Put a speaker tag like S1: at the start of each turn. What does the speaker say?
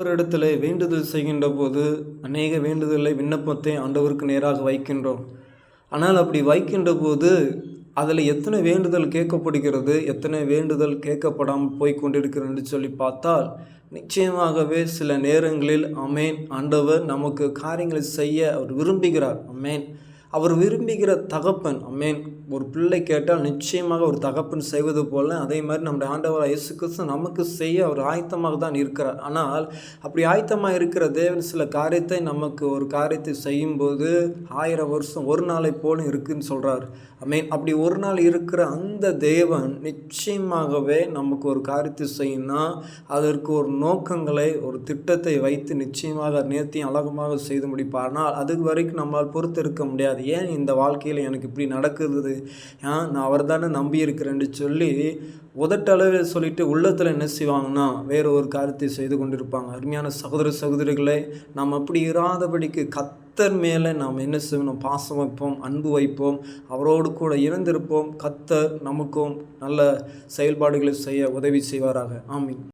S1: ஒரு இடத்துல வேண்டுதல் செய்கின்ற போது அநேக வேண்டுதலை விண்ணப்பத்தை ஆண்டவருக்கு நேராக வைக்கின்றோம். ஆனால் அப்படி வைக்கின்ற போது அதில் எத்தனை வேண்டுதல் கேட்கப்படுகிறது எத்தனை வேண்டுதல் கேட்கப்படாமல் போய் கொண்டிருக்கிறது சொல்லி பார்த்தால் நிச்சயமாகவே சில நேரங்களில் அமேன் ஆண்டவர் நமக்கு காரியங்களை செய்ய அவர் விரும்புகிறார். அமேன் அவர் விரும்புகிற தகப்பன் அமேன். ஒரு பிள்ளை கேட்டால் நிச்சயமாக ஒரு தகப்பன் செய்வது போல அதே மாதிரி நம்முடைய ஆண்டவர் இயேசு கிறிஸ்து நமக்கு செய்ய அவர் ஆயத்தமாக தான் இருக்கிறார். ஆனால் அப்படி ஆயத்தமாக இருக்கிற தேவன் சில காரியத்தை நமக்கு ஒரு காரியத்தை செய்யும்போது ஆயிரம் வருஷம் ஒரு நாளை போல இருக்குன்னு சொல்கிறார் மீன் அப்படி ஒரு நாள் இருக்கிற அந்த தேவன் நிச்சயமாகவே நமக்கு ஒரு காரியத்தை செய்யணும்னா அதற்கு ஒரு நோக்கங்களை ஒரு திட்டத்தை வைத்து நிச்சயமாக நேர்த்தியும் அழகமாக செய்து முடிப்பார். ஆனால் அது வரைக்கும் நம்மால் பொறுத்து இருக்க முடியாது. ஏன் இந்த வாழ்க்கையில் எனக்கு இப்படி நடக்குது? ஏன் நான் அவர் தானே நம்பி இருக்கிறேன்னு சொல்லி உதட்டளவு சொல்லிட்டு உள்ளத்தில் என்ன செய்வாங்கன்னா வேறு ஒரு காரியத்தை செய்து கொண்டிருப்பாங்க. அருமையான சகோதர சகோதரிகளை நாம் அப்படி இராதபடிக்கு கத்தர் மேலே நாம் என்ன செய்யணும்? பாசம் வைப்போம் அன்பு வைப்போம் அவரோடு கூட இருந்திருப்போம். கத்தர் நமக்கும் நல்ல செயல்பாடுகளை செய்ய உதவி செய்வாராக. ஆமீன்.